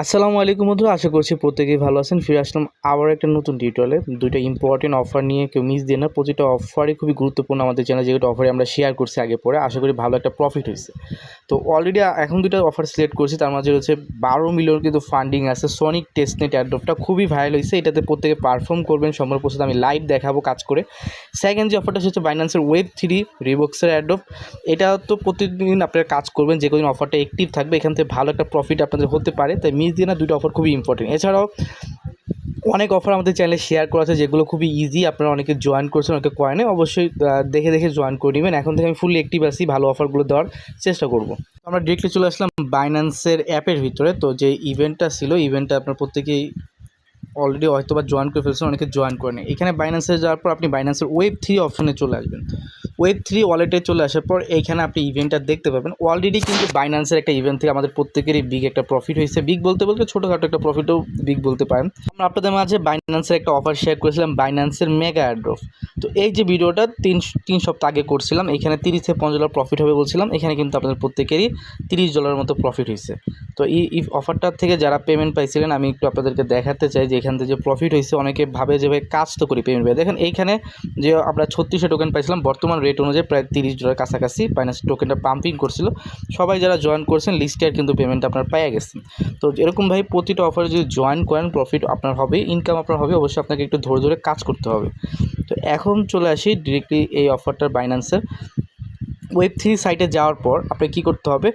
আসসালামু আলাইকুম বন্ধু আশা করছি প্রত্যেকেই ভালো আছেন। ফিরে আসলাম আবার একটা নতুন টিউটোরিয়ালে দুইটা ইম্পর্টেন্ট অফার নিয়ে কেউ মিস দিয়ে না, প্রতিটা অফারই খুবই গুরুত্বপূর্ণ আমাদের চ্যানেল যেগুলো অফারে আমরা শেয়ার করছি আগে পরে, আশা করি ভালো একটা প্রফিট হয়েছে। তো অলরেডি এখন দুটো অফার সিলেক্ট করছি, তার মাঝে হচ্ছে বারো মিলিয়ন কিন্তু ফান্ডিং আছে সনিক টেস্টনেট অ্যাডপটা খুবই ভাইরাল হয়েছে, এটাতে প্রত্যেকে পারফর্ম করবেন সম্পর্ক প্রস্তুত, আমি লাইভ দেখাবো কাজ করে। সেকেন্ড যে অফারটা হচ্ছে বাইন্যান্সের ওয়েব থ্রি রিবক্সের অ্যাডপ এটা তো প্রতিদিন আপনারা কাজ করবেন, যে কদিন অফারটা অ্যাক্টিভ থাকবে, এখান থেকে ভালো একটা প্রফিট আপনাদের হতে পারে, তাই মিস দিয়ে না দুটো অফার খুবই ইম্পর্টেন্ট এছাড়াও অনেক অফার আমাদের চ্যানেলে শেয়ার করা আছে, যেগুলো খুবই ইজি আপনারা অনেকে জয়েন করছেন, অনেকে কয়েনে অবশ্যই দেখে দেখে জয়েন করে নেবেন। এখন থেকে আমি ফুললি অ্যাক্টিভ আছি, ভালো অফারগুলো দেওয়ার চেষ্টা করব। আমরা ডিরেক্টলি চলে আসলাম বাইন্যান্সের অ্যাপের ভিতরে। তো যে ইভেন্টটা ছিল ইভেন্টটা আপনার প্রত্যেকেই অলরেডি হয়তো বা জয়েন করে ফেলছেন, অনেকে জয়েন করে নেই। এখানে বাইন্যান্সে যাওয়ার পর আপনি বাইন্যান্সের ওয়েব থ্রি অপশনে চলে আসবেন। ওয়েব থ্রি ওয়ালেটে চলে আসার পর এইখানে আপনি ইভেন্টটা দেখতে পাবেন। অলরেডি কিন্তু বাইন্যান্সের একটা ইভেন্ট থেকে আমাদের প্রত্যেকেরই বিগ একটা প্রফিট হয়েছে। বিগ বলতে বলতে ছোটোখাটো একটা প্রফিটও বিগ বলতে পারেন। আমরা আপনাদের মাঝে বাইন্যান্সের একটা অফার শেয়ার করেছিলাম বাইন্যান্সের মেগা অ্যাড্রফ তো এই যে ভিডিওটা তিন তিন সপ্তাহ আগে করছিলাম, এখানে তিরিশ থেকে পঞ্চাশ ডলার প্রফিট হবে বলছিলাম। এখানে কিন্তু আপনাদের প্রত্যেকেরই তিরিশ ডলারের মতো প্রফিট হয়েছে। তো এই অফারটার থেকে যারা পেমেন্ট পাইছিলেন, আমি একটু আপনাদেরকে দেখাতে চাই যে এখান থেকে যে প্রফিট হয়েছে, অনেকে ভাবে যে ভাই, কাজ তো করি পেমেন্ট দেখেন এইখানে যে আমরা ছত্রিশে টোকেন পাইছিলাম, বর্তমান রেট অনুযায়ী প্রায় তিরিশ ডলার কাছাকাছি ফাইন্যান্স টোকেনটা পাম্পিং করছিল। সবাই যারা জয়েন করছেন লিস্টে আর কিন্তু পেমেন্ট আপনার পেয়ে গেছেন তো এরকম ভাই প্রতিটা অফারে যদি জয়েন করেন প্রফিট আপনার হবে ইনকাম আপনার হবে, অবশ্যই আপনাকে একটু ধরে ধরে কাজ করতে হবে। তো এখন চলে আসি ডিরেক্টলি এই অফারটার বাইন্যান্সের ওয়েব থ্রি সাইটে যাওয়ার পর আপনি কী করতে হবে?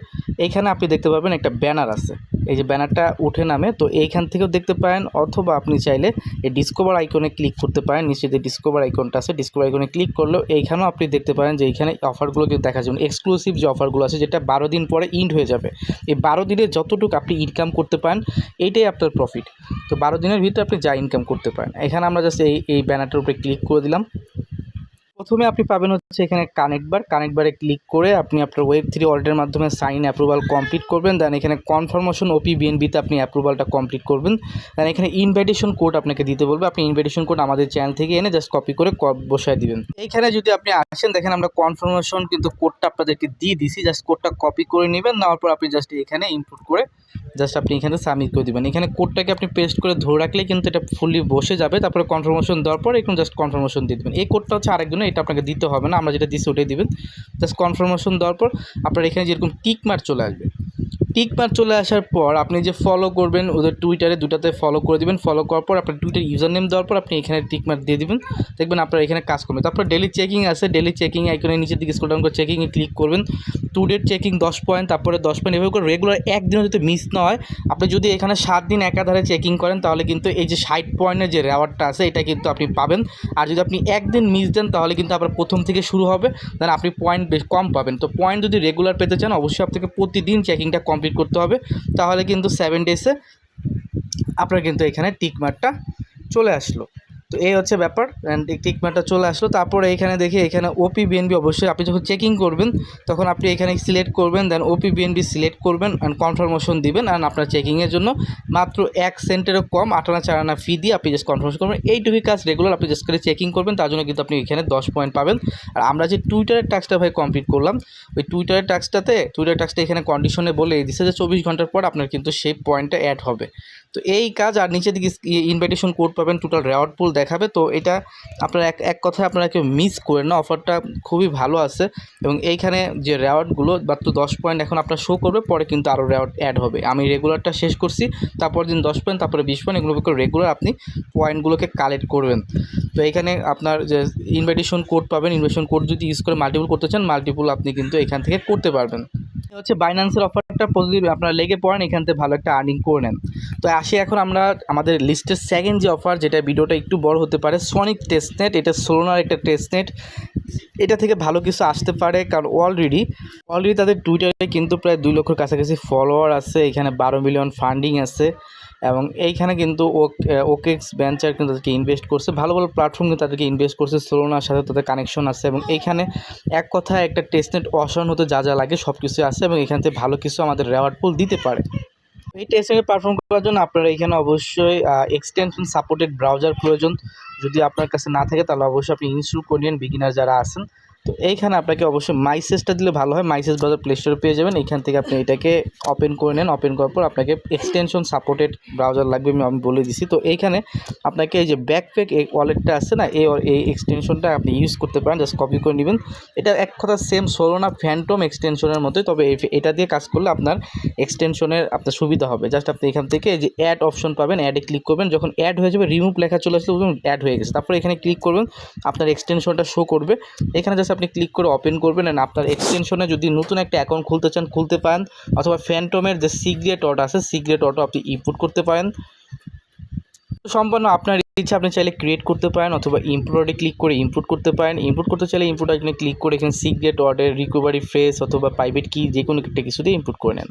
এখানে আপনি দেখতে পাবেন একটা ব্যানার আছে। এই যে ব্যানারটা উঠে নামে, তো এইখান থেকেও দেখতে পারেন, অথবা আপনি চাইলে এই ডিসকভার আইকনে ক্লিক করতে পারেন নিচে যে ডিসকভার আইকনটা আছে ডিসকভার আইকনে ক্লিক করলেও এইখানেও আপনি দেখতে পারেন যে এইখানে অফারগুলো কিন্তু দেখা যাবে এক্সক্লুসিভ যে অফারগুলো আছে, যেটা বারো দিন পরে ইন্ড হয়ে যাবে। এই বারো দিনে যতটুকু আপনি ইনকাম করতে পারেন, এইটাই আপনার প্রফিট তো বারো দিনের ভিতরে আপনি যা ইনকাম করতে পারেন। এখানে আমরা জাস্ট এই এই ব্যানারটার উপরে ক্লিক করে দিলাম। প্রথমে আপনি পাবেন হচ্ছে এখানে কানেক্ট বার কানেক্ট বারে ক্লিক করে আপনি আপনার ওয়েব থ্রি ওয়ালেটের মাধ্যমে সাইন অ্যাপ্রুভাল কমপ্লিট করবেন। দেন এখানে কনফার্মেশন ওপি বিএনবিতে আপনি অ্যাপ্রুভালটা কমপ্লিট করবেন। দেন এখানে ইনভাইটেশন কোড আপনাকে দিতে বলবে। আপনি ইনভাইটেশন কোড আমাদের চ্যানেল থেকে এনে জাস্ট কপি করে বসায় দিবেন। এইখানে যদি আপনি আসেন, দেখেন আমরা কনফার্মেশন কিন্তু কোডটা আপনাদেরকে দিয়ে দিছি জাস্ট কোডটা কপি করে নেবেন। নেওয়ার পর আপনি জাস্ট এখানে ইনপুট করে জাস্ট আপনি এখানে সাবমিট করে দিবেন। এখানে কোডটাকে আপনি পেস্ট করে ধরে রাখলে কিন্তু এটা ফুললি বসে যাবে। তারপরে কনফার্মেশন দেওয়ার পর একটু জাস্ট কনফার্মেশন দিয়ে দেবেন। এই কোডটা হচ্ছে আরেকজনের, এটা আপনাকে দিতে হবে না। আমরা যেটা দিচ্ছি ওটাই দিবেন। জাস্ট কনফার্মেশন দেওয়ার পর আপনার এখানে যেরকম টিক মার্ক চলে আসবে। টিক মার্ক চলে আসার পর আপনি যে ফলো করবেন, ওদের টুইটারে দুটাতে ফলো করে দিবেন। ফলো করার পর আপনার টুইটার ইউজার নেম দেওয়ার পর আপনি এখানে টিক মার্ক দিয়ে দিবেন। দেখবেন আপনার এখানে কাজ করবে। তারপর ডেলি চেকিং আছে। ডেলি চেকিং আইকনের নিচের দিকে স্কুল ডাউন করে চেকিংয়ে ক্লিক করবেন। টু ডেট চেকিং দশ পয়েন্ট তারপরে দশ পয়েন্ট এভাবে করে রেগুলার একদিনও যদি মিস না হয় আপনি যদি এখানে সাত দিন একাধারে চেকিং করেন, তাহলে কিন্তু এই যে ষাট পয়েন্টের যে রেওয়ার্ডটা আছে, এটা কিন্তু আপনি পাবেন। আর যদি আপনি একদিন মিস দেন, তাহলে কিন্তু আবার প্রথম থেকে শুরু হবে দেন আপনি পয়েন্ট বেশ কম পাবেন। তো পয়েন্ট যদি রেগুলার পেতে চান, অবশ্যই আপনাকে প্রতিদিন চেকিংটা কমপ্লিট করতে হবে। তাহলে কিন্তু সেভেন ডেসে আপনার কিন্তু এখানে টিকমার্কটা চলে আসলো। তো এই হচ্ছে ব্যাপার অ্যান্ড টিকমার্কটা চলে আসলো। তারপরে এখানে দেখি, এখানে ওপি বিএনবি অবশ্যই আপনি যখন চেকিং করবেন, তখন আপনি এখানে সিলেক্ট করবেন দেন ওপি বিএনবি সিলেক্ট করবেন অ্যান্ড কনফার্মেশন দিবেন অ্যান্ড আপনার চেকিংয়ের জন্য। মাত্র এক সেন্টেরও কম, আটানা চারানা ফি দিয়ে আপনি জাস্ট কনফার্মেশন করবেন। এইটুকুই কাজ রেগুলার আপনি জাস্ট করে চেকিং করবেন, তার জন্য কিন্তু আপনি এখানে দশ পয়েন্ট পাবেন। আর আমরা যে টুইটারের টাস্কটা ভাই কমপ্লিট করলাম, ওই টুইটারের টাস্কটাতে টুইটার টাস্কটা এখানে কন্ডিশনে বলে দিচ্ছে যে চব্বিশ ঘণ্টার পর আপনার কিন্তু সেই পয়েন্টটা অ্যাড হবে। তো এই কাজ আর নিচে দিকে ইনভাইটেশন কোড পাবেন টোটাল রেওয়ার্ড পুল দেখাবে। তো এটা আপনার এক এক কথায় আপনারা কেউ মিস করেন না। অফারটা খুবই ভালো আছে এবং এইখানে যে রেওয়ার্ডগুলো মাত্র দশ পয়েন্ট এখন আপনার শো করবে, পরে কিন্তু আরও রেওয়ার্ড অ্যাড হবে। আমি রেগুলারটা শেষ করছি তারপর দিন দশ পয়েন্ট তারপরে বিশ পয়েন্ট এগুলো করে রেগুলার আপনি পয়েন্টগুলোকে কালেক্ট করবেন। তো এখানে আপনার যে ইনভাইটেশন কোড পাবেন ইনভাইটেশন কোড যদি ইউজ করে মাল্টিপুল করতে চান মাল্টিপুল আপনি কিন্তু এখান থেকে করতে পারবেন। হচ্ছে বাইন্যান্সের অফারটা প্রতিদিন আপনারা লেগে পড়েন, এখান থেকে ভালো একটা আর্নিং করে নেন। তো আসি এখন আমরা আমাদের লিস্টের সেকেন্ড যে অফার যেটা ভিডিওটা একটু বড় হতে পারে সনিক টেস্টনেট এটা সোলোনার একটা টেস্টনেট এটা থেকে ভালো কিছু আসতে পারে, কারণ অলরেডি অলরেডি তাদের টুইটারে কিন্তু প্রায় দুই লক্ষর কাছাকাছি ফলোয়ার আছে, এখানে বারো মিলিয়ন ফান্ডিং আছে, এবং এইখানে কিন্তু ওকেক্স ভেঞ্চার কিন্তু তাদেরকে ইনভেস্ট করছে। ভালো ভালো প্ল্যাটফর্ম কিন্তু তাদেরকে ইনভেস্ট করছে সোলোনার সাথে তাদের কানেকশন আছে, এবং এইখানে এক কথায় একটা টেস্টনেট অসাধারণ হতে যা যা লাগে সব কিছু আছে, এবং এখান থেকে ভালো কিছু আমাদের রেওয়ার্ড পুল দিতে পারে। এই টেস্টে পারফর্ম করার জন্য আপনারা এখানে অবশ্যই এক্সটেনশন সাপোর্টেড ব্রাউজার প্রয়োজন। যদি আপনার কাছে না থাকে, তাহলে অবশ্যই আপনি ইনস্টল করে নিন বিগিনার যারা আছেন। তো এইখানে আপনাকে অবশ্যই মাইসেসটা দিলে ভালো হয়। মাইসেস ব্রাউজার প্লে স্টোরে পেয়ে যাবেন। এখান থেকে আপনি এটাকে ওপেন করে নেন। ওপেন করার পর আপনাকে এক্সটেনশন সাপোর্টেড ব্রাউজার লাগবে আমি বলে দিছি। তো এইখানে আপনাকে এই যে ব্যাকপ্যাক এই ওয়ালেটটা আছে না, এই এই এক্সটেনশনটা আপনি ইউজ করতে পারেন। জাস্ট কপি করে নেবেন। এটা এক কথা সেম সোলোনা ফ্যান্টম এক্সটেনশনের মতোই। তবে এটা দিয়ে কাজ করলে আপনার এক্সটেনশনের আপনার সুবিধা হবে। জাস্ট আপনি এখান থেকে যে অ্যাড অপশন পাবেন অ্যাডে ক্লিক করবেন। যখন অ্যাড হয়ে যাবে রিমুভ লেখা চলে আসলে অ্যাড হয়ে গেছে। তারপরে এখানে ক্লিক করবেন। আপনার এক্সটেনশনটা শো করবে। এখানে জাস্ট আপনি ক্লিক করে ওপেন করবেন অ্যান্ড আপনার এক্সটেনশনে যদি নতুন একটা অ্যাকাউন্ট খুলতে চান, খুলতে পারেন। অথবা ফ্যান্টমের যে সিগ্রেট অটো আছে সিগ্রেট অটো আপনি ইনপুট করতে পারেন। সম্পন্ন আপনার ইচ্ছা, আপনি চাইলে ক্রিয়েট করতে পারেন অথবা ইম্পোর্টে ক্লিক করে ইম্পোর্ট করতে পারেন। ইম্পোর্ট করতে চাইলে ইম্পোর্ট এখানে ক্লিক করে এখানে সিগ্রেট অর্ডার রিকভারি ফ্রেস অথবা প্রাইভেট কি যে কোনো একটা কিছু দিয়ে ইম্পোর্ট করে নেন।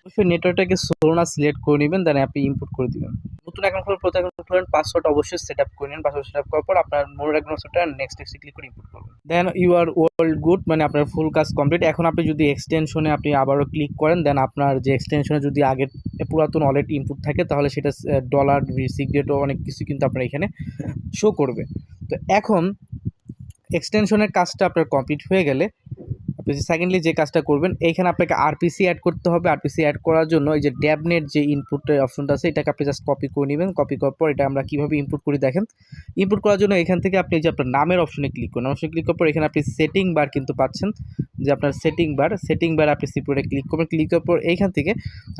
অবশ্যই নেটওয়ার্কটাকে সোনা সিলেক্ট করে নেবেন দেন আপনি ইম্পোর্ট করে দিবেন। নতুন অ্যাকাউন্ট খোলার প্রথমে খোলেন পাসওয়ার্ড অবশ্যই সেট আপ করে নেন। পাসওয়ার্ড সেট আপ করার পর আপনার মোর অ্যাকাউন্ট পাসওয়ার্ডটা নেক্সট নেক্সট ক্লিক করে ইম্পোর্ট করবেন। Then you are world good মানে আপনার ফুল কাজ কমপ্লিট এখন আপনি যদি এক্সটেনশনে আপনি আবারও ক্লিক করেন দেন আপনার যে এক্সটেনশনে যদি আগের পুরাতন ওয়ালেট ইনপুট থাকে, তাহলে সেটা ডলার সিগ্রেটও অনেক কিছু কিন্তু আপনার এখানে শো করবে। তো এখন এক্সটেনশনের কাজটা আপনার কমপ্লিট হয়ে গেলে সেকেন্ডলি যে কাজটা করবেন, এইখানে আপনাকে আরপিসি অ্যাড করতে হবে। আরপিসি অ্যাড করার জন্য এই যে ড্যাবনেট যে ইনপুটের অপশনটা আছে, এটাকে আপনি জাস্ট কপি করে নেবেন। কপি করার পর এটা আমরা কীভাবে ইনপুট করি দেখেন। ইনপুট করার জন্য এখান থেকে আপনি যে আপনার নামের অপশনে ক্লিক করুন। অপশনে ক্লিক করার পর এখানে আপনি সেটিং বার কিন্তু পাচ্ছেন। যে আপনার সেটিং বার সেটিং বার আপনি সিম্পলে ক্লিক করবেন। ক্লিক করার পর এইখান থেকে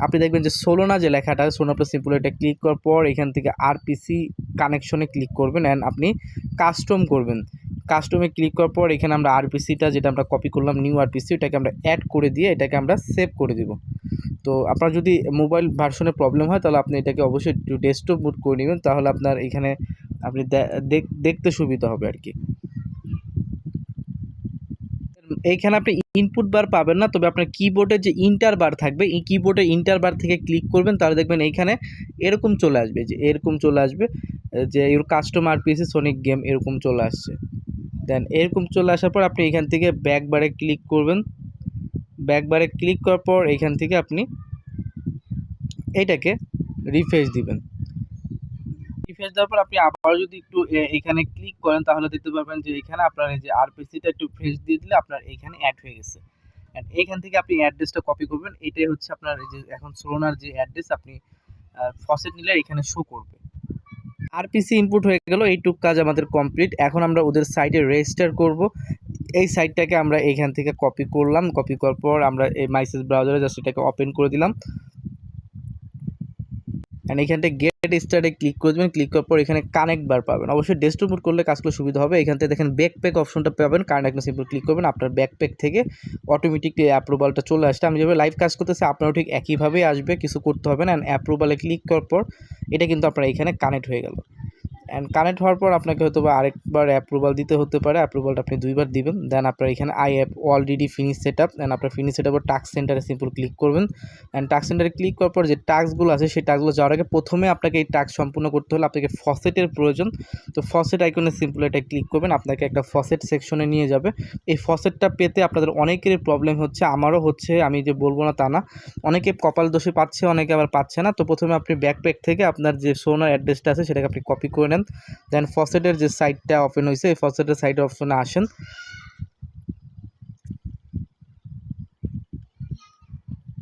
আপনি দেখবেন যে সোলোনা যে লেখাটা সোলোনা প্লাস সিম্পল এটা ক্লিক করার পর এখান থেকে আরপিসি কানেকশনে ক্লিক করবেন অ্যান্ড আপনি কাস্টম করবেন। কাস্টমে ক্লিক করার পর এখানে আমরা আরপিসিটা যেটা আমরা কপি করলাম নিউ আরপিসি ওটাকে আমরা অ্যাড করে দিয়ে এটাকে আমরা সেভ করে দিব। তো আপনার যদি মোবাইল ভার্সনে প্রবলেম হয়, তাহলে আপনি এটাকে অবশ্যই একটু ডেস্কটপ বুট করে নেবেন, তাহলে আপনার এখানে আপনি দেখ- দেখতে সুবিধা হবে আর কি। এইখানে আপনি ইনপুট বার পাবেন না, তবে আপনার কিবোর্ডে যে ইন্টার বার থাকবে, এই কিবোর্ডে ইন্টার বার থেকে ক্লিক করবেন, তাহলে দেখবেন এইখানে এরকম চলে আসবে, যে এরকম চলে আসবে, যে your customer PC Sonic game এরকম চলে আসছে। দেন। এরকম চলে আসার পর আপনি এখান থেকে ব্যাক বারে ক্লিক করবেন। ব্যাক বারে ক্লিক করার পর এখান থেকে আপনি এইটাকে রিফ্রেশ দিবেন। রিফ্রেশ দেওয়ার পর আপনি আবার যদি একটু এখানে ক্লিক করেন, তাহলে দেখতে পাবেন যে এখানে আপনার এই যে আরপিসিটা একটু ফ্রেশ দিয়ে দিলে আপনার এখানে অ্যাড হয়ে গেছে। এইখান থেকে আপনি অ্যাড্রেসটা কপি করবেন। এটাই হচ্ছে আপনার এই যে এখন সোনার যে অ্যাড্রেস আপনি ফসেট নিলে এখানে শো করবে। আরপিসি ইনপুট হয়ে গেল, এইটুক কাজ আমাদের কমপ্লিট এখন আমরা ওদের সাইটে রেজিস্টার করব। এই সাইটটাকে আমরা এখান থেকে কপি করলাম। কপি করার পর আমরা এই মাইসেস ব্রাউজারে জাস্ট এটাকে ওপেন করে দিলাম। অ্যান্ড এখানটা গেট স্টার্টে ক্লিক করবেন ক্লিক করার পর এখানে কানেক্ট বার পাবেন। অবশ্যই ডেস্কটপ মোড করলে কাজগুলো সুবিধা হবে। এখান থেকে দেখেন ব্যাকপ্যাক অপশনটা পাবেন। কানেক্ট সিম্পল ক্লিক করবেন। আপনার ব্যাকপ্যাক থেকে অটোমেটিকলি অ্যাপ্রুভালটা চলে আসছে। আমি যেভাবে লাইভ কাজ করতেছি, আপনারও ঠিক একইভাবেই আসবে। কিছু করতে হবে না। অ্যান্ড অ্যাপ্রুভালে ক্লিক করার পর এটা কিন্তু আপনার এখানে কানেক্ট হয়ে গেল। অ্যান্ড কানেক্ট হওয়ার পর আপনাকে হয়তো বা আরেকবার অ্যাপ্রুভাল দিতে হতে পারে। অ্যাপ্রুভালটা আপনি দুইবার দিবেন। দেন আপনার এখানে I app already finish set up then আপনার ফিনিশ সেট আপের টাস্ক সেন্টারে সিম্পল ক্লিক করবেন। অ্যান্ড টাস্ক সেন্টারে ক্লিক করার পর যে টাস্কগুলো আছে, সেই টাস্কগুলো যাওয়ার আগে প্রথমে আপনাকে এই টাস্ক সম্পূর্ণ করতে হলে আপনাকে ফসেটের প্রয়োজন। তো ফসেট আইকনে সিম্পল এটা ক্লিক করবেন। আপনাকে একটা ফসেট সেকশনে নিয়ে যাবে। এই ফসেটটা পেতে আপনাদের অনেকেরই প্রবলেম হচ্ছে, আমারও হচ্ছে, আমি যে বলব না তা না। অনেকে কপাল দোষে পাচ্ছে, অনেকে আবার পাচ্ছে না। তো প্রথমে আপনি ব্যাকপ্যাক থেকে আপনার যে সোনার অ্যাড্রেসটা আছে, সেটাকে আপনি কপি করে নেন। দেন ফসেটের যে সাইটটা ওপেন হয়েছে এই ফসেটের সাইট অপশনে আসেন।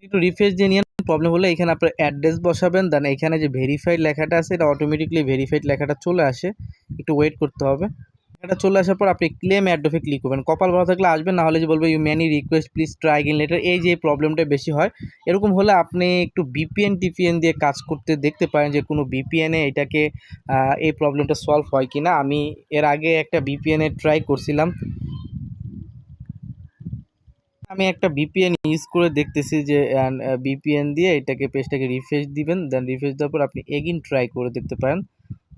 একটু রিফ্রেশ দিয়ে নিয়ে প্রবলেম হলে এখানে আপনার অ্যাড্রেস বসাবেন দেন এখানে যে ভেরিফাইড লেখাটা আছে, এটা অটোমেটিকলি ভেরিফাইড লেখাটা চলে আসে। একটু ওয়েট করতে হবে। এটা চলে আসার পর আপনি ক্লেম অ্যাডোফে ক্লিক করবেন। কপাল ভালো থাকলে আসবেন, না হলে যে বলবে you many request please try again later এই যে প্রবলেমটা বেশি হয়, এরকম হলে আপনি একটু বিপিএন টিপিএন দিয়ে কাজ করতে দেখতে পারেন যে কোনো বিপিএনে এটাকে এই প্রবলেমটা সলভ হয় কি না আমি এর আগে একটা বিপিএনে ট্রাই করছিলাম। আমি একটা বিপিএন ইউজ করে দেখতেছি যে বিপিএন দিয়ে এটাকে পেজটাকে রিফ্রেশ দিবেন দেন রিফ্রেশ দেওয়ার পর আপনি এগিন ট্রাই করে দেখতে পারেন।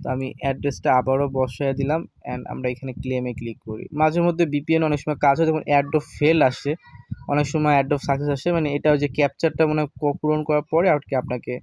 তো আমি অ্যাড্রেসটা আবারও বসায় দিলাম অ্যান্ড আমরা এখানে ক্লেমে ক্লিক করি। মাঝে মধ্যে বিপিএন অনেক সময় কাজ হয় অ্যাড অফ ফেল আসে, অনেক সময় অ্যাড অফ সাকসেস আসে মানে এটা যে ক্যাপচারটা মানে পূরণ করার পরে আর কি আপনাকে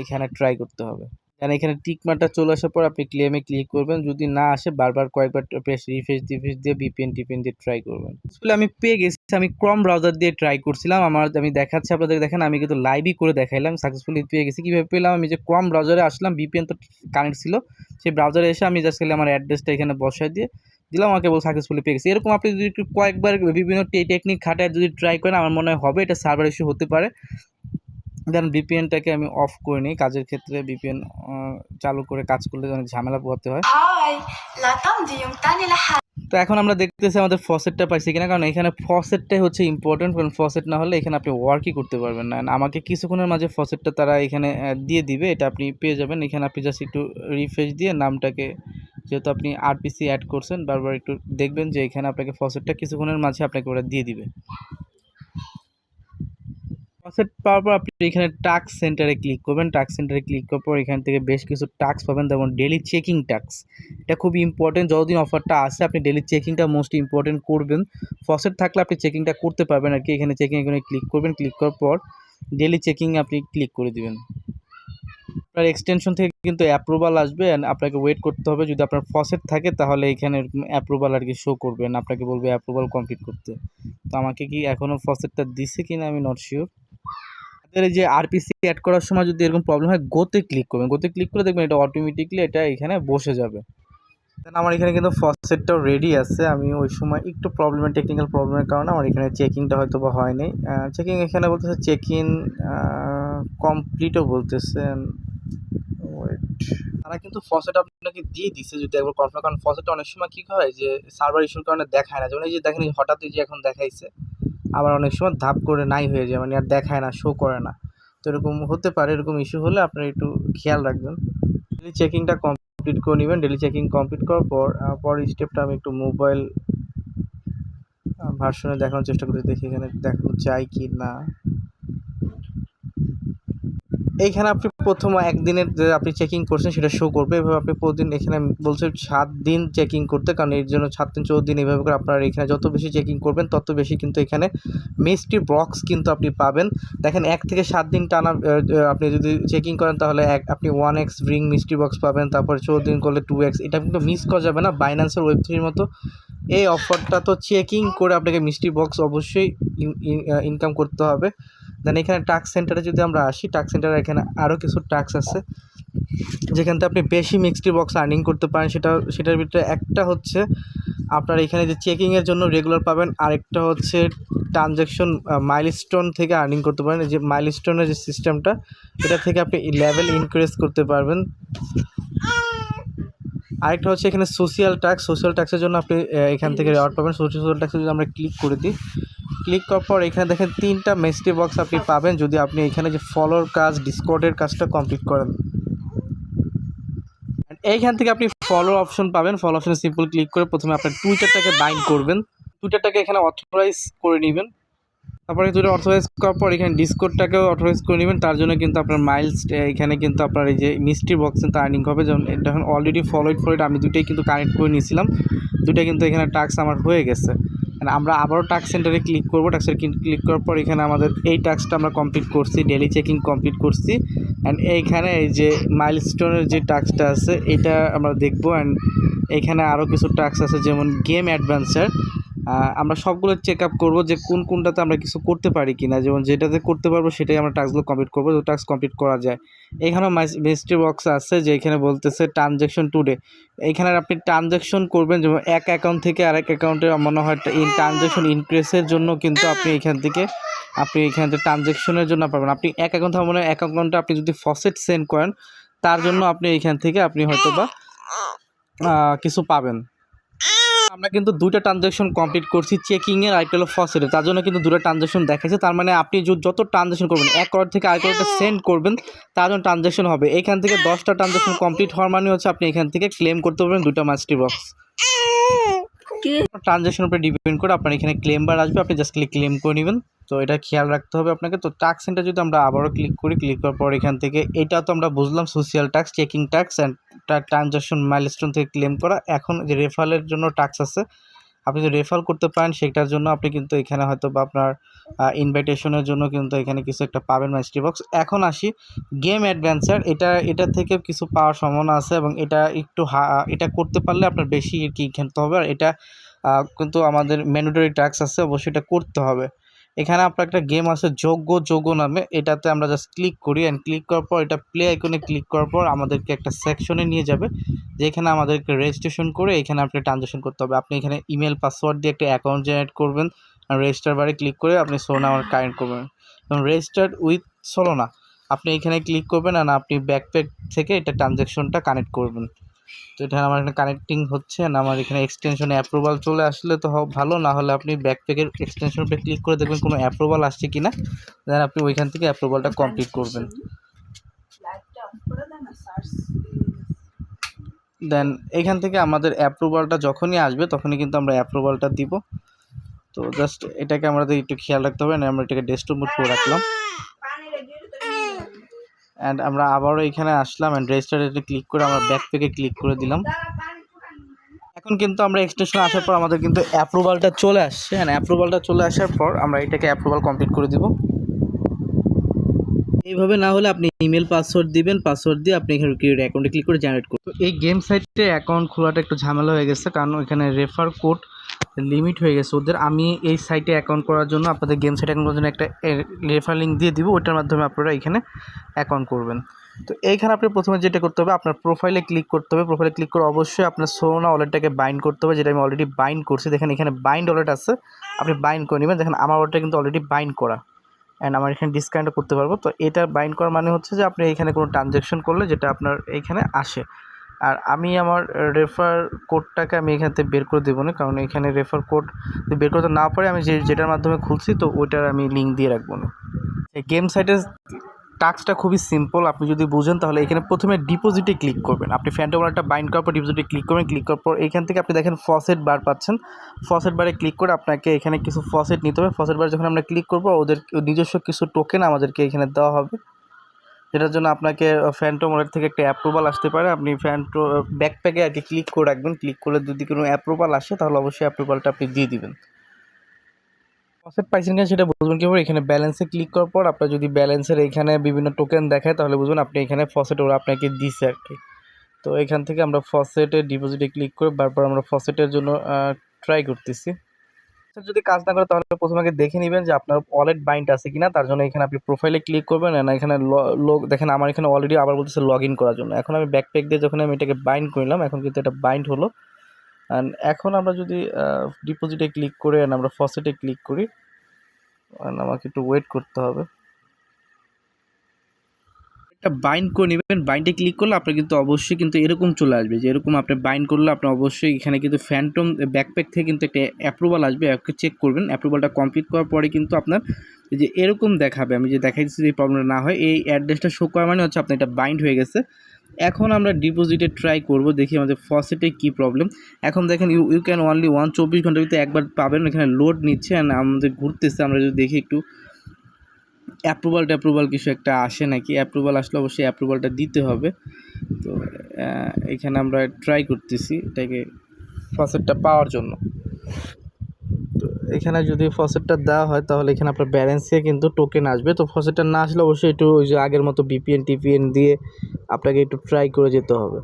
এখানে ট্রাই করতে হবে। কারণ এখানে টিকমারটা চলে আসার পর আপনি ক্লেমে ক্লিক করবেন। যদি না আসে, বারবার কয়েকবার প্রেস রিফ্রেশ রিফ্রেশ দিয়ে বিপিএন টিপিএন দিয়ে ট্রাই করবেন। আসলে আমি পেয়ে গেছি, আমি ক্রম ব্রাউজার দিয়ে ট্রাই করছিলাম। আমার, আমি দেখাচ্ছি, আপনাদের দেখেন, আমি কিন্তু লাইভই করে দেখাইলাম। সাকসেসফুলি পেয়ে গেছি। কীভাবে পেলাম? আমি যে ক্রম ব্রাউজারে আসলাম বিপিএন তো কানেক্ট ছিল। সেই ব্রাউজারে এসে আমি জাস্ট খালি আমার অ্যাড্রেসটা এখানে বসাই দিয়ে দিলাম। আমাকে বল সাকসেসফুলি পেয়ে গেছি। এরকম আপনি যদি একটু কয়েকবার বিভিন্ন টেকনিক খাটায় যদি ট্রাই করেন, আমার মনে হয় হবে। এটা সার্ভার ইস্যু হতে পারে। দেন বিপিএনটাকে আমি অফ করে নিই। কাজের ক্ষেত্রে বিপিএন চালু করে কাজ করলে অনেক ঝামেলা পোহাতে হয়। তো এখন আমরা দেখতেছি আমাদের ফসেটটা পাইছি কিনা কারণ এখানে ফসেটটাই হচ্ছে ইম্পর্টেন্ট কারণ ফসেট না হলে এখানে আপনি ওয়ার্কই করতে পারবেন না। আমাকে কিছুক্ষণের মাঝে ফসেটটা তারা এখানে দিয়ে দিবে এটা আপনি পেয়ে যাবেন। এখানে আপনি জাস্ট একটু রিফ্রেশ দিয়ে নামটাকে যেহেতু আপনি আরপিসি অ্যাড করছেন বারবার একটু দেখবেন যে এখানে আপনাকে ফসেটটা কিছুক্ষণের মাঝে আপনাকে ওরা দিয়ে দিবে। ফসেট পাওয়ার পর আপনি এখানে টাস্ক সেন্টারে ক্লিক করবেন। টাস্ক সেন্টারে ক্লিক করার পর এখান থেকে বেশ কিছু টাস্ক পাবেন। যেমন ডেলি চেকিং টাস্ক এটা খুব ইম্পর্টেন্ট যতদিন অফারটা আসে, আপনি ডেলি চেকিংটা মোস্ট ইম্পর্টেন্ট করবেন। ফসেট থাকলে আপনি চেকিংটা করতে পারবেন আর কি। এখানে চেকিং এখানে ক্লিক করবেন। ক্লিক করার পর ডেলি চেকিং আপনি ক্লিক করে দিবেন। আপনার এক্সটেনশন থেকে কিন্তু অ্যাপ্রুভাল আসবে অ্যান্ড আপনাকে ওয়েট করতে হবে। যদি আপনার ফসেট থাকে, তাহলে এখানে অ্যাপ্রুভাল আর কি শো করবেন আপনাকে বলবে অ্যাপ্রুভাল কমপ্লিট করতে। তো আমাকে কি এখনও ফসেটটা দিছে কি না আমি নট শিওর আপনাদের যে আরপিসি অ্যাড করার সময় যদি এরকম প্রবলেম হয় গোতে ক্লিক করবেন। গোতে ক্লিক করে দেখবেন এটা অটোমেটিকলি এটা এখানে বসে যাবে। দেন আমার এখানে কিন্তু ফার্স্ট সেটটাও রেডি আছে। আমি ওই সময় একটু প্রবলেমের টেকনিক্যাল প্রবলেমের কারণে আমার এখানে চেকিংটা হয়তো বা হয়নি চেকিং এখানে বলতেছে চেক ইন কমপ্লিটও বলতেছে। ওয়েট তারা কিন্তু ফসেট আপনাকে দিয়ে দিছে যদি একবার কনফার্ম কারণ ফসেটটা অনেক সময় কী হয় যে সার্ভার ইস্যুর কারণে দেখায় না। যেমন এই যে দেখেন এই যে হঠাৎ এই যে এখন দেখাইছে। আবার অনেক সময় ধাপ করে নাই হয়ে যায় মানে আর দেখায় না শো করে না। তো এরকম হতে পারে, এরকম ইস্যু হলে আপনারা একটু খেয়াল রাখবেন। ডেলি চেকিংটা কমপ্লিট করে নেবেন। ডেলি চেকিং কমপ্লিট করার পর পরের স্টেপটা আমি একটু মোবাইল ভার্সনে দেখানোর চেষ্টা করি, দেখি এখানে দেখানো যায় কি না এইখানে আপনি প্রথম একদিনের যে আপনি চেকিং করছেন সেটা শো করবে। এভাবে আপনি প্রতিদিন এখানে বলছে সাত দিন চেকিং করতে, কারণ এর জন্য সাত দিন, চৌদ্দ দিন এইভাবে করে আপনার এখানে যত বেশি চেকিং করবেন, তত বেশি কিন্তু এখানে মিষ্টি বক্স কিন্তু আপনি পাবেন। দেখেন, এক থেকে সাত দিন টানা আপনি যদি চেকিং করেন তাহলে এক, আপনি one X ring mystery box পাবেন। তারপরে চৌদ্দ দিন করলে টু এক্স এটা কিন্তু মিস করা যাবে না বাইন্যান্সের ওয়েব থ্রির মতো। এই অফারটা তো চেকিং করে আপনাকে মিষ্টি বক্স অবশ্যই ইনকাম করতে হবে। দেন এখানে টাক্স সেন্টারে যদি আমরা আসি টাক্স সেন্টারে এখানে আরও কিছু টাক্স আছে। যেখান থেকে আপনি বেশি মিক্সড বক্স আর্নিং করতে পারেন, সেটা, সেটার ভিতরে একটা হচ্ছে আপনার এখানে যে চেকিংয়ের জন্য রেগুলার পাবেন, আরেকটা হচ্ছে ট্রানজ্যাকশন মাইলস্টোন থেকে আর্নিং করতে পারেন। যে মাইলস্টোনের যে সিস্টেমটা এটা থেকে আপনি লেভেল ইনক্রিজ করতে পারবেন। আরেকটা হচ্ছে এখানে সোশিয়াল ট্যাক্স সোশ্যাল ট্যাক্সের জন্য আপনি এখান থেকে রেওয়ার্ড পাবেন। সোশ্যাল ট্যাক্সে যদি আমরা ক্লিক করে দিই। ক্লিক করার পর এখানে দেখেন তিনটা মেসটি বক্স আপনি পাবেন যদি আপনি এখানে যে ফলোর কাজ ডিসকর্ডের কাজটা কমপ্লিট করেন। এইখান থেকে আপনি ফলো অপশন পাবেন। ফলো অপশনে সিম্পল ক্লিক করে প্রথমে আপনার টুইটারটাকে বাইন্ড করবেন। টুইটারটাকে এখানে অথরাইজ করে নেবেন। তারপরে দুটো অথরাইজ করার পর এখানে ডিসকোডটাকেও অথরাইজ করে নেবেন। তার জন্য কিন্তু আপনার মাইলস এখানে কিন্তু আপনার এই যে মিস্ট্রি বক্স কিন্তু আর্নিং হবে। যেমন এটা এখন অলরেডি ফলোইড ফলোইড আমি দুটোই কিন্তু কানেক্ট করে নিয়েছিলাম। দুটোই কিন্তু এখানে টাস্ক আমার হয়ে গেছে। আমরা আবারও টাস্ক সেন্টারে ক্লিক করব। টাস্কের ক্লিক করার পর এখানে আমাদের এই টাস্কটা আমরা কমপ্লিট করছি। ডেলি চেকিং কমপ্লিট করছি। অ্যান্ড এইখানে এই যে মাইলস্টোনের যে টাস্কটা আছে, এটা আমরা দেখব। অ্যান্ড এখানে আরও কিছু টাস্ক আছে, যেমন গেম অ্যাডভেঞ্চার আমরা সবগুলো চেক আপ করব যে কোন কোনটাতে আমরা কিছু করতে পারি কি না যেমন যেটাতে করতে পারব সেটাই আমরা টাস্কগুলো কমপ্লিট করব। টাস্ক কমপ্লিট করা যায়। এখানেও মিস্ট্রি বক্স আছে যে এখানে বলতেছে ট্রানজ্যাকশন টুডে এইখানে আপনি ট্রানজ্যাকশন করবেন যেমন এক অ্যাকাউন্ট থেকে আরেক অ্যাকাউন্টে মনে হয় ট্রানজ্যাকশন ইনক্রিজের জন্য কিন্তু আপনি এখান থেকে আপনি এখান থেকে ট্রানজ্যাকশনের জন্য পাবেন। আপনি এক অ্যাকাউন্ট মনে হয় এক অ্যাকাউন্টে আপনি যদি ফসেট সেন্ড করেন, তার জন্য আপনি এখান থেকে আপনি হয়তো বা কিছু পাবেন। আমরা কিন্তু দুইটা ট্রানজ্যাকশন কমপ্লিট করছি চেকিংয়ের আরেকটা হলো ফসেটের তার জন্য কিন্তু দুটো ট্রানজ্যাকশন দেখাচ্ছে তার মানে আপনি যত ট্রানজ্যাকশন করবেন, এক করোড থেকে আর করোডটা সেন্ড করবেন, তার জন্য ট্রানজ্যাকশন হবে। এখান থেকে দশটা ট্রানজ্যাকশন কমপ্লিট হওয়ার মানে হচ্ছে আপনি এখান থেকে ক্লেম করতে পারবেন দুটো মাস্টি বক্স ট্রানজ্যাকশনের উপরে ডিপেন্ড করে আপনার এখানে ক্লেম বার আসবে, আপনি জাস্ট ক্লিক ক্লেম করে নেবেন। তো এটা খেয়াল রাখতে হবে আপনাকে। তো ট্যাক্স সেন্টার যদি আমরা আবারও ক্লিক করি ক্লিক করার পর এখান থেকে, এটা তো আমরা বুঝলাম social tax checking tax and transaction milestone থেকে ক্লেম করা। এখন যে রেফারেলের জন্য ট্যাক্স আছে আপনি যদি রেফার করতে পারেন, সেটার জন্য আপনি কিন্তু এখানে হয়তো বা আপনার ইনভাইটেশনের জন্য কিন্তু এখানে কিছু একটা পাবেন মাইস্ট্রি বক্স এখন আসি গেম অ্যাডভেঞ্চার এটা এটা থেকে কিছু পাওয়ার সম্ভাবনা আছে এবং এটা একটু এটা করতে পারলে আপনার বেশি কি খেলতে হবে। আর এটা কিন্তু আমাদের ম্যান্ডেটরি ট্যাক্স আছে, অবশ্যই এটা করতে হবে। এখানে আপনার একটা গেম আছে যোগ্য যোগ্য নামে, এটাতে আমরা জাস্ট ক্লিক করি অ্যান্ড ক্লিক করার পর এটা প্লে আইকনে ক্লিক করার পর আমাদেরকে একটা সেকশনে নিয়ে যাবে, যেখানে আমাদেরকে রেজিস্ট্রেশন করে এখানে আপনাকে ট্রানজ্যাকশন করতে হবে। আপনি এখানে ইমেল পাসওয়ার্ড দিয়ে একটা অ্যাকাউন্ট জেনারেট করবেন রেজিস্টার বারে ক্লিক করে আপনি সোনা আমার কানেক্ট করবেন। এবং রেজিস্টার্ড উইথ সোলোনা আপনি এখানে ক্লিক করবেন আর আপনি ব্যাকপ্যাক থেকে এটা ট্রানজ্যাকশনটা কানেক্ট করবেন। তো এটা আমার এখানে কানেক্টিং হচ্ছে না আমার এখানে এক্সটেনশনে অ্যাপ্রুভাল চলে আসলে তো ভালো, না হলে আপনি ব্যাকপ্যাকের এক্সটেনশন উপরে ক্লিক করে দেখবেন কোনো অ্যাপ্রুভাল আসছে কি না দেন আপনি ওইখান থেকে অ্যাপ্রুভালটা কমপ্লিট করবেন। দেন এখান থেকে আমাদের অ্যাপ্রুভালটা যখনই আসবে তখনই কিন্তু আমরা অ্যাপ্রুভালটা দিব। তো জাস্ট এটাকে আমাদের একটু খেয়াল রাখতে হবে না আমরা এটাকে ডেস্কটপ মোড করে রাখলাম। অ্যান্ড আমরা আবারও এখানে আসলাম অ্যান্ড রেজিস্টারে ক্লিক করে আমরা ব্যাকপ্যাকে ক্লিক করে দিলাম। এখন কিন্তু আমরা এক্সটেনশন আসার পর আমাদের কিন্তু অ্যাপ্রুভালটা চলে আসছে। অ্যান্ড অ্যাপ্রুভালটা চলে আসার পর আমরা এটাকে অ্যাপ্রুভাল কমপ্লিট করে দিব। এইভাবে না হলে আপনি ইমেল পাসওয়ার্ড দিবেন পাসওয়ার্ড দিয়ে আপনি এখানে ক্রিয়েট অ্যাকাউন্টে ক্লিক করে জেনারেট করবেন। তো এই গেম সাইটে অ্যাকাউন্ট খোলাটা একটু ঝামেলা হয়ে গেছে, কারণ এখানে রেফার কোড লিমিট হয়ে গেছে। ওদের আমি এই সাইটে অ্যাকাউন্ট করার জন্য, আপনাদের গেম সাইটে অ্যাকাউন্ট করার জন্য একটা রেফার লিঙ্ক দিয়ে দিব। ওটার মাধ্যমে আপনারা এখানে অ্যাকাউন্ট করবেন। তো এইখানে আপনি প্রথমে যেটা করতে হবে, আপনার প্রোফাইলে ক্লিক করতে হবে। প্রোফাইলে ক্লিক করে অবশ্যই আপনার সোনা ওয়ালেটটাকে বাইন্ড করতে হবে, যেটা আমি অলরেডি বাইন্ড করছি। দেখেন এখানে বাইন্ড ওয়ালেট আছে, আপনি বাইন্ড করে নেবেন। দেখেন আমার ওয়ালেটটা কিন্তু অলরেডি বাইন্ড করা। অ্যান্ড আমার এখানে ডিসকাউন্টও করতে পারব। তো এটা বাইন্ড করার মানে হচ্ছে যে আপনি এখানে কোনো ট্রানজ্যাকশন করলে যেটা আপনার এইখানে আসে। আর আমি আমার রেফার কোডটাকে আমি এখান থেকে বের করে দেবো না, কারণ এখানে রেফার কোড বের করতে না পারে, আমি যে যেটার মাধ্যমে খুলছি, তো ওইটার আমি লিঙ্ক দিয়ে রাখব না। গেম সাইটের টাস্কটা খুবই সিম্পল আপনি যদি বুঝেন, তাহলে এখানে প্রথমে ডিপোজিটে ক্লিক করবেন। আপনি ফ্যান্টো ওয়ালেটটা বাইন্ড করার পর ডিপোজিটে ক্লিক করবেন ক্লিক করার পর এখান থেকে আপনি দেখেন ফসেট বার পাচ্ছেন। ফসেট বারে ক্লিক করে আপনাকে এখানে কিছু ফসেট নিতে হবে। ফসেট বারে যখন আমরা ক্লিক করব, ওদের নিজস্ব কিছু টোকেন আমাদেরকে এখানে দেওয়া হবে। যেটার জন্য আপনাকে ফ্যান্টো ওয়ালেট থেকে একটা অ্যাপ্রুভাল আসতে পারে। আপনি ফ্যান্টো ব্যাকপ্যাকে আর কি ক্লিক করে রাখবেন। ক্লিক করলে যদি কোনো অ্যাপ্রুভাল আসে, তাহলে অবশ্যই অ্যাপ্রুভালটা আপনি দিয়ে দিবেন। ফসেট পাইছেন কিনা সেটা বুঝবেন কীভাবে? এখানে ব্যালেন্সে ক্লিক করার পর আপনার যদি ব্যালেন্সের এখানে বিভিন্ন টোকেন দেখায়, তাহলে বুঝবেন আপনি এখানে ফসেট ওরা আপনাকে দিছে আর কি। তো এখান থেকে আমরা ফসেটে ডিপোজিটে ক্লিক করে তারপর আমরা ফসেটের জন্য ট্রাই করতেছি। যদি কাজ না করে তাহলে প্রথমে আগে দেখে নেবেন যে আপনার ওয়ালেট বাইন্ড আছে কিনা। তার জন্য এখানে আপনি প্রোফাইলে ক্লিক করবেন না এখানে লোক দেখেন আমার এখানে অলরেডি আবার বলতেছে লগ ইন করার জন্য। এখন আমি ব্যাকপ্যাক দিয়ে যখন আমি এটাকে বাইন্ড করলাম এখন কিন্তু এটা বাইন্ড হলো। অ্যান্ড এখন আমরা যদি ডিপোজিটে ক্লিক করে আমরা ফসেটে ক্লিক করি অ্যান্ড আমাকে একটু ওয়েট করতে হবে। এটা বাইন্ড করে নেবেন বাইন্ডে ক্লিক করলে আপনার কিন্তু অবশ্যই কিন্তু এরকম চলে আসবে যে এরকম আপনি বাইন্ড করলে আপনি অবশ্যই এখানে কিন্তু ফ্যান্টম ব্যাকপ্যাক থেকে কিন্তু একটা অ্যাপ্রুভাল আসবে, আপনি চেক করবেন। অ্যাপ্রুভালটা কমপ্লিট করার পরে কিন্তু আপনার যে এরকম দেখাবে, আমি যে দেখাই দিচ্ছি যে প্রবলেমটা না হয়, এই অ্যাড্রেসটা শো করা মানে হচ্ছে আপনার এটা বাইন্ড হয়ে গেছে। এখন আমরা ডিপোজিটে ট্রাই করব, দেখি আমাদের ফসেটে কি প্রবলেম এখন দেখেন you you can only one চব্বিশ ঘণ্টার ভিতরে একবার পাবেন, এখানে লোড নিচ্ছে অ্যান্ড আমাদের ঘুরতেছে, আমরা যদি দেখি একটু। অ্যাপ্রুভাল ট্যাপ্রুভাল কিছু একটা আসে নাকি? অ্যাপ্রুভাল আসলে অবশ্যই অ্যাপ্রুভালটা দিতে হবে। তো এখানে আমরা ট্রাই করতেছি এটাকে ফসেটটা পাওয়ার জন্য। তো, এখানে যদি ফসেটটা দেওয়া হয় তাহলে এখানে আপনার ব্যালেন্সে কিন্তু টোকেন আসবে। তো ফসেটটা না আসলে অবশ্যই একটু ওই যে আগের মতো বিপিএন টিপিএন দিয়ে আপনাকে একটু ট্রাই করে যেতে হবে।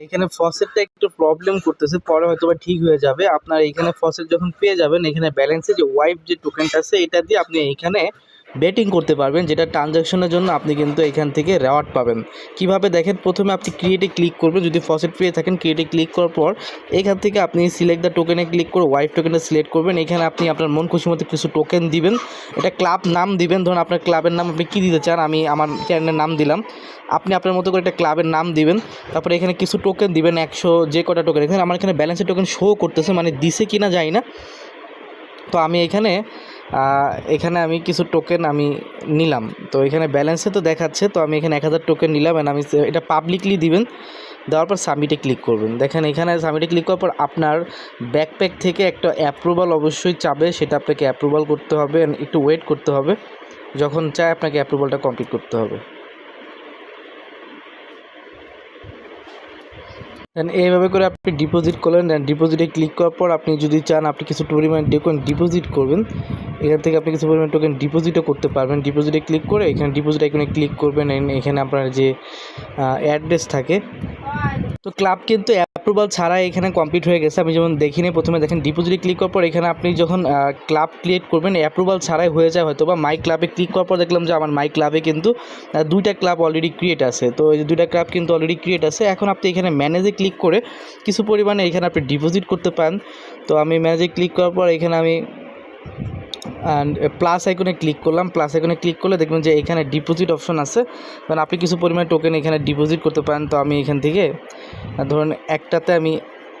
এখানে ফসেটটা একটু প্রবলেম করতেছে, পরে হয়তো বা ঠিক হয়ে যাবে। আপনার এখানে ফসেট যখন পেয়ে যাবেন, এখানে ব্যালেন্সে যে ওয়াইফ যে টোকেনটা আছে, এটা দিয়ে আপনি এখানে বেটিং করতে পারবেন, যেটা ট্রানজ্যাকশনের জন্য আপনি কিন্তু এখান থেকে রেওয়ার্ড পাবেন। কীভাবে দেখেন? প্রথমে আপনি ক্রিয়েটে ক্লিক করবেন। যদি ফসেট পেয়ে থাকেন ক্রিয়েটে ক্লিক করার পর এখান থেকে আপনি সিলেক্ট দ্য টোকেনে ক্লিক করে ওয়াইপ টোকেনটা সিলেক্ট করবেন। এখানে আপনি আপনার মন খুশি মতো কিছু টোকেন দিবেন। এটা ক্লাব নাম দিবেন। ধরুন আপনার ক্লাবের নাম আপনি কী দিতে চান? আমি আমার চ্যানেলের নাম দিলাম। আপনি আপনার মতো করে একটা ক্লাবের নাম দিবেন। তারপরে এখানে কিছু টোকেন দিবেন, একশো যে কটা টোকেন এখানে আমার এখানে ব্যালেন্সের টোকেন শো করতেছে মানে দিছে কি না জানি না। তো আমি এখানে এখানে আমি কিছু টোকেন আমি নিলাম। তো এখানে ব্যালেন্সে তো দেখাচ্ছে, তো আমি এখানে এক হাজার টোকেন নিলাম অ্যান্ড আমি এটা পাবলিকলি দিবেন, দেওয়ার পর সাবমিটে ক্লিক করবেন। দেখেন এখানে সাবমিটে ক্লিক করার পর আপনার ব্যাকপ্যাক থেকে একটা অ্যাপ্রুভাল অবশ্যই চাবে, সেটা আপনাকে অ্যাপ্রুভাল করতে হবে একটু ওয়েট করতে হবে, যখন চায় আপনাকে অ্যাপ্রুভালটা কমপ্লিট করতে হবে। দেন এইভাবে করে আপনি ডিপোজিট করলেন দেন ডিপোজিটে ক্লিক করার পর আপনি যদি চান আপনি কিছু পরিমাণ টোকেন ডিপোজিট করবেন, এখান থেকে আপনি কিছু পরিমাণ টোকেন ডিপোজিটও করতে পারবেন। ডিপোজিটে ক্লিক করে এখানে ডিপোজিট আইকনে ক্লিক করবেন এখানে আপনার যে অ্যাড্রেস থাকে। তো ক্লাব কিন্তু অ্যাপ্রুভাল ছাড়া এখানে কমপ্লিট হয়ে গেছে। আমি যেমন দেখিনি, প্রথমে দেখেন ডিপোজিটে ক্লিক করার পর এখানে আপনি যখন ক্লাব ক্রিয়েট করবেন অ্যাপ্রুভাল ছাড়াই হয়ে যায় হয়তো বা মাই ক্লাবে ক্লিক করার পর দেখলাম যে আমার মাই ক্লাবে কিন্তু দুইটা ক্লাব অলরেডি ক্রিয়েট আছে। তো এই দুইটা ক্লাব কিন্তু অলরেডি ক্রিয়েট আছে। এখন আপনি এখানে ম্যানেজে ক্লিক করে কিছু পরিমাণে এখানে আপনি ডিপোজিট করতে পারেন। তো আমি ম্যানেজে ক্লিক করার পর এখানে আমি অ্যান্ড প্লাস আইকনে ক্লিক করলাম। প্লাস আইকনে ক্লিক করলে দেখবেন যে এখানে ডিপোজিট অপশন আছে। কারণ আপনি কিছু পরিমাণ টোকেন এখানে ডিপোজিট করতে পারেন। তো আমি এখান থেকে ধরুন একটাতে আমি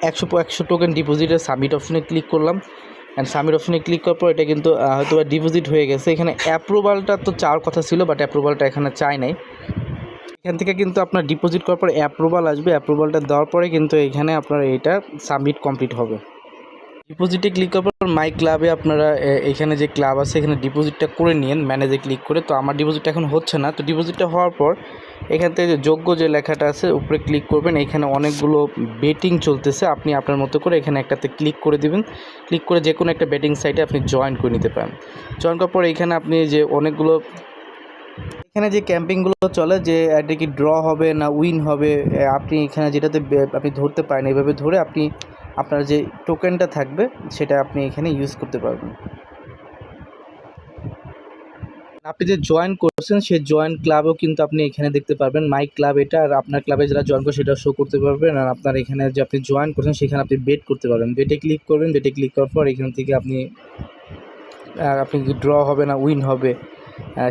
একশো একশো টোকেন ডিপোজিটের সাবমিট অপশনে ক্লিক করলাম। অ্যান্ড সাবমিট অপশনে ক্লিক করার পর এটা কিন্তু হয়তো ডিপোজিট হয়ে গেছে। এখানে অ্যাপ্রুভালটা তো চাওয়ার কথা ছিল বাট অ্যাপ্রুভালটা এখানে চাই নাই। এখান থেকে কিন্তু আপনার ডিপোজিট করার পর অ্যাপ্রুভাল আসবে। অ্যাপ্রুভালটা দেওয়ার পরে কিন্তু এখানে আপনার এটা সাবমিট কমপ্লিট হবে। ডিপোজিটে ক্লিক করার পর মাই ক্লাবে আপনারা এখানে যে ক্লাব আছে, এখানে ডিপোজিটটা করে নিন ম্যানেজে ক্লিক করে। তো আমার ডিপোজিটটা এখন হচ্ছে না। তো ডিপোজিটটা হওয়ার পর এখান থেকে যোগ্য যে লেখাটা আছে, উপরে ক্লিক করবেন। এখানে অনেকগুলো বেটিং চলতেছে। আপনি আপনার মতো করে এখানে একটাতে ক্লিক করে দিবেন। ক্লিক করে যে কোনো একটা বেটিং সাইটে আপনি জয়েন করে নিতে পারেন। জয়েন করার পর এখানে আপনি যে অনেকগুলো, এখানে যে ক্যাম্পিংগুলো চলে, যে এটা কি ড্র হবে না উইন হবে আপনি এখানে যেটাতে আপনি ধরতে পারেন, এইভাবে ধরে আপনি আপনার যে টোকেনটা থাকবে, সেটা আপনি এখানে ইউজ করতে পারবেন। আপনি যে জয়েন করছেন, সেই জয়েন ক্লাবও কিন্তু আপনি এখানে দেখতে পারবেন। মাই ক্লাব এটা আর আপনার ক্লাবে যারা জয়েন করে সেটা শো করতে পারবেন। আর আপনার এখানে যে আপনি জয়েন করছেন, সেখানে আপনি বেট করতে পারবেন। বেটে ক্লিক করবেন বেটে ক্লিক করার পর এখান থেকে আপনি আপনি ড্র হবে না উইন হবে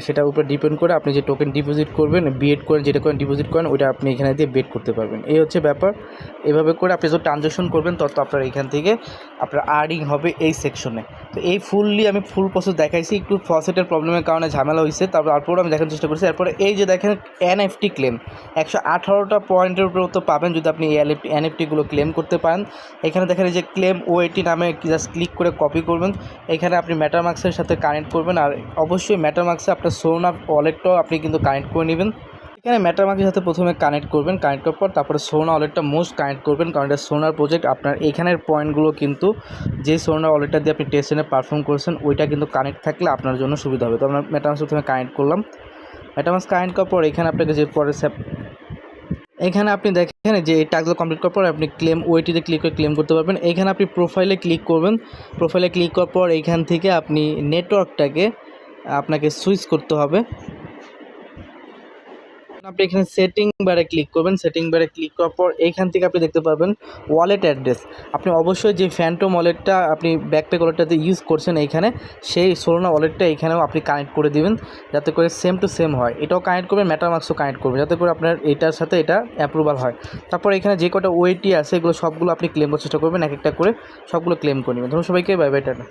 সেটার উপর ডিপেন্ড করে আপনি যে টোকেন ডিপোজিট করবেন বিএড করেন, যেটা করেন ডিপোজিট করেন, ওইটা আপনি এখানে দিয়ে বেড করতে পারবেন। এই হচ্ছে ব্যাপার। এভাবে করে আপনি যত ট্রানজ্যাকশন করবেন, তত আপনার এখান থেকে আপনার আর্নিং হবে এই সেকশনে তো এই ফুললি আমি ফুল প্রসেস দেখাইছি, একটু ফসেটের প্রবলেমের কারণে ঝামেলা হয়েছে তারপর তারপর আমি দেখার চেষ্টা করছি। এরপরে এই যে দেখেন এনএফটি ক্লেম একশো আঠারোটা পয়েন্টের উপরে তো পাবেন যদি আপনি এই এনএফটিগুলো ক্লেম করতে পারেন। এখানে দেখেন এই যে ক্লেম ওএটি নামে জাস্ট ক্লিক করে কপি করবেন। এখানে আপনি ম্যাটারমার্ক্সের সাথে কানেক্ট করবেন। আর অবশ্যই ম্যাটারমার্ক্সে আপনার সোনা ওয়ালেটটাও আপনি কিন্তু কানেক্ট করে নেবেন। এখানে ম্যাটারমার্কের সাথে প্রথমে কানেক্ট করবেন কানেক্ট করার পর তারপরে সোনা ওয়ালেটটা মোস্ট কানেক্ট করবেন, কারণ এটা সোনার প্রজেক্ট আপনার এখানের পয়েন্টগুলো কিন্তু যে সোনার ওয়ালেটটা দিয়ে আপনি টেস্টেনে পারফর্ম করেছেন, ওইটা কিন্তু কানেক্ট থাকলে আপনার জন্য সুবিধা হবে। তো আমরা ম্যাটারমার্ক্স প্রথমে কানেক্ট করলাম। ম্যাটারমার্ক্স কানেক্ট করার পর এখানে আপনাকে যে পরে এখানে আপনি দেখেন যে এই টাস্কগুলো কমপ্লিট করার পর আপনি ক্লেম ওইটিতে ক্লিক করে ক্লেম করতে পারবেন। এখানে আপনি প্রোফাইলে ক্লিক করবেন। প্রোফাইলে ক্লিক করার পর এইখান থেকে আপনি নেটওয়ার্কটাকে আপনাকে সুইচ করতে হবে। আপনি এখানে সেটিং বারে ক্লিক করবেন। সেটিং বারে ক্লিক করার পর এইখান থেকে আপনি দেখতে পারবেন ওয়ালেট অ্যাড্রেস আপনি অবশ্যই যে ফ্যান্টম ওয়ালেটটা আপনি ব্যাকপ্যাক ওয়ালেটটাতে ইউজ করছেন এইখানে, সেই সোলনা ওয়ালেটটা এখানেও আপনি কানেক্ট করে দিবেন, যাতে করে সেম টু সেম হয়। এটাও কানেক্ট করবেন ম্যাটারমার্ক্সও কানেক্ট করবেন, যাতে করে আপনার এটার সাথে এটা অ্যাপ্রুভাল হয়। তারপর এখানে যে কটা ওয়েটি আছে, এগুলো সবগুলো আপনি ক্লেম করার চেষ্টা করবেন, এক একটা করে সবগুলো ক্লেম করে নেবেন। ধরুন সবাইকে বাই বাই টাটা।